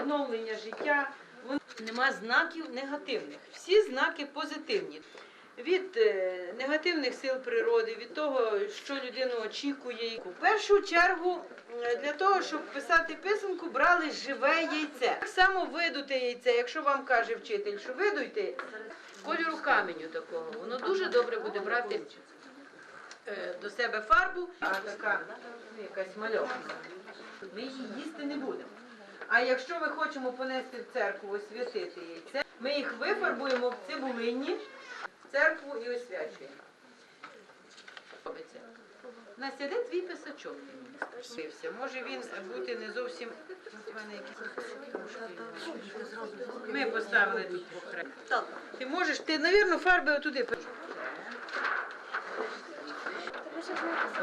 відновлення життя. Нема знаків негативних. Всі знаки позитивні. Від е, негативних сил природи, від того, що людину очікує. В першу чергу е, для того, щоб писати писанку, брали живе яйце. Так само видуте яйце, якщо вам каже вчитель, що видуйте кольору каменю такого, воно дуже добре буде брати е, до себе фарбу, а така якась мальовка. Ми її їсти не будемо. А якщо ми хочемо понести в церкву, освятити яйце, ми їх вифарбуємо в цибулині, в церкву і освячуємо. У нас іде твій писачок. Може він бути не зовсім. В. Ми поставили тут похрест. Ти можеш, ти, навірно, фарби отуди.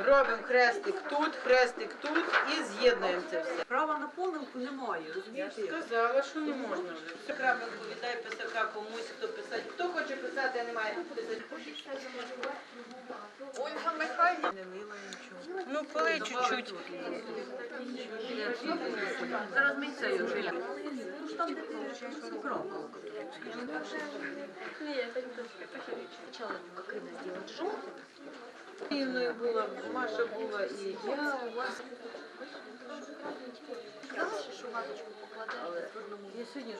Робимо хрестик тут, хрестик тут і з'єднуємо це все. Права на помилку немає, Я сказала, що не можна вже. Все крапинку віддай писака комусь, хто писати. Хто хоче писати, а не має писати. Ольга Михайлівна не лила нічого. Ну, полий чуть-чуть. Зараз ми це вже. Ну ж там де ти крапала. Рівною була, Маша була і я. Я сьогодні